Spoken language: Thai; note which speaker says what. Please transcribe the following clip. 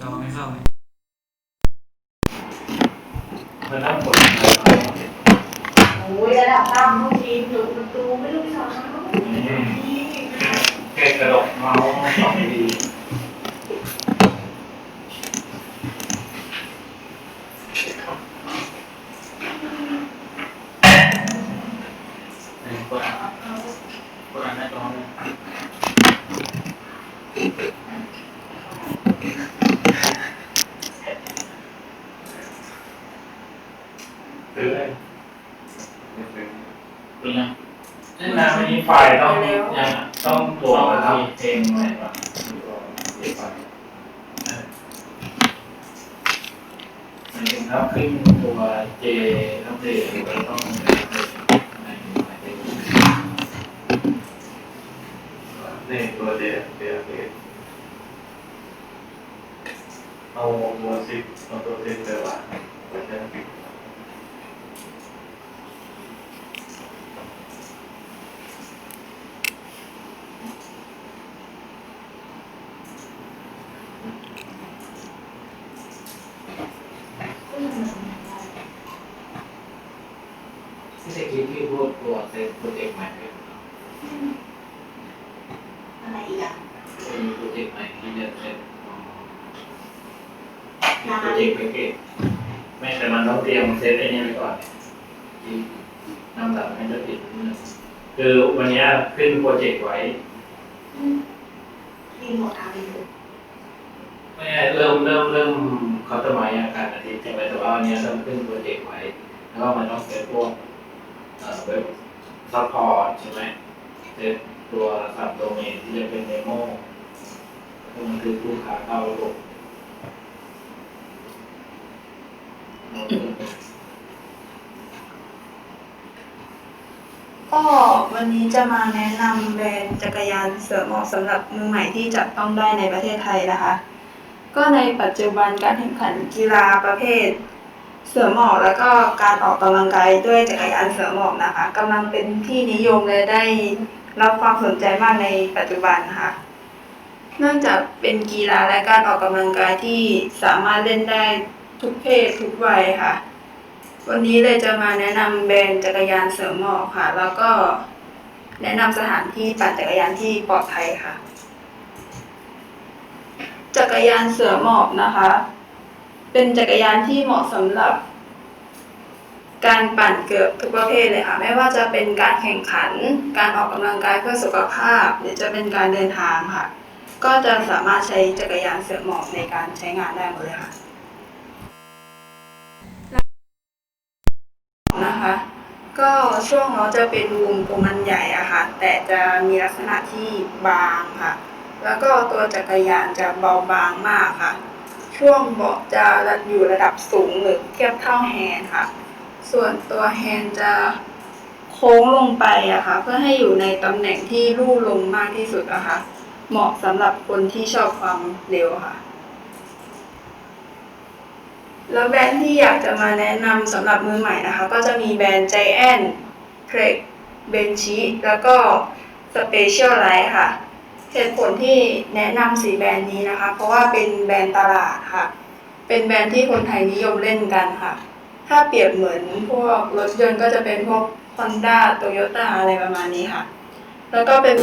Speaker 1: จอไม่เข้าเลย
Speaker 2: มันต้องกด
Speaker 3: โอ้ยระดับต่ำบางทีอยู่ประตูไม่รู้สอน
Speaker 2: แกกระดกเมาส์สองดี
Speaker 1: กดอ่านกดอ่านหน้าจอเลย
Speaker 2: ซื้อเลย
Speaker 1: เป็นไง
Speaker 2: นี่นะวันนี้ไฟล์ต้อง ยังต้องตัวทีเองไหนวะเก็บไฟมันถึงถ้าขึ้นตัวเจต้องเจก็ต้องนี่ตัวเจเจเจเอาตัวซิปเอาตัวซิปไปวางไว้ใช้ปิด
Speaker 1: ที่ตะกี้ที่พูดตัว เซฟโปรเจกต์ใหม่เป็น
Speaker 3: อะไรอีกอะ
Speaker 1: มีโปรเจกต์ใหม่ที่จะเซฟมีโปรเจกต์แพ็กเกจ
Speaker 2: ไม่แต่มันต้องเตรียมเซตไอ้นี่ไว้ก่อน
Speaker 1: ที่นำหลักให้จะติดนิดนึง
Speaker 2: คือวันนี้ขึ้นโปรเจกต์ไว้
Speaker 3: รีโมทอาร์บี
Speaker 2: ไม่ใช่เริ่มเริ่มเริ่มเขาจะมาอาการอาทิตย์ใช่ไหมแต่ว่าวันนี้เริ่มขึ้นโปรเจกต์ไว้ แล้วก็มันต้องเซตพวกเอ่อเว็บ ซัพพอร์ตใช่ไหมเซตตัวสับโดเมนที่จะเป็นเดโมซึ่งมันคือลูกค้าเข้าระบบเราเริ่ม
Speaker 4: ก็วันนี้จะมาแนะนำแบรนด์จักรยานเสริมเหมาะสำหรับมือใหม่ที่จับต้องได้ในประเทศไทยนะคะ ก็ในปัจจุบันการแข่งขันกีฬาประเภท เสริมหมอบแล้วก็การออกกำลังกายด้วยจักรยานเสริมหมอบนะคะกำลังเป็นที่นิยมและได้รับความสนใจมากในปัจจุบันนะคะเนื่องจากเป็นกีฬาและการออกกำลังกายที่สามารถเล่นได้ทุกเพศทุกวัยค่ะ วันนี้เลยจะมาแนะนำแบรนด์จักรยานเสริมหมอบค่ะ แล้วก็แนะนำสถานที่ปั่นจักรยานที่ปลอดภัยค่ะ จักรยานเสือหมอบนะคะ เป็นจักรยานที่เหมาะสำหรับ การปั่นเกือบทุกประเภทเลยค่ะไม่ว่าจะเป็นการแข่งขัน การออกกำลังกายเพื่อสุขภาพ หรือจะเป็นการเดินทางค่ะ ก็จะสามารถใช้จักรยานเสือหมอบในการใช้งานได้หมดเลยค่ะนะคะ ก็ช่วงล้อจะเป็นวงกลมมันใหญ่อะค่ะ แต่จะมีลักษณะที่บางค่ะ แล้วก็ตัวจักรยานจะเบาบางมากค่ะ ช่วงเบาะจะอยู่ระดับสูงหรือเทียบเท่าแฮนด์ค่ะ ส่วนตัวแฮนด์จะโค้งลงไปอะค่ะเพื่อให้อยู่ในตำแหน่งที่ลู่ลงมากที่สุดอะคะเหมาะสำหรับคนที่ชอบความเร็วค่ะ แล้วแบรนด์ที่อยากจะมาแนะนำสำหรับมือใหม่นะคะ ก็จะมีแบรนด์ Giant p r e g b e n c h แล้วก็ Specialized ค่ะ เหตุผลที่แนะนำสีแบรนด์นี้นะคะ เพราะว่าเป็นแบรนด์ตลาดค่ะ เป็นแบรนด์ที่คนไทยนิยมเล่นกันค่ะ ถ้าเปรียบเหมือนพวกรถยนต์ก็จะเป็นพวก Honda Toyota อะไรประมาณนี้ค่ะ แล้วก็เป็น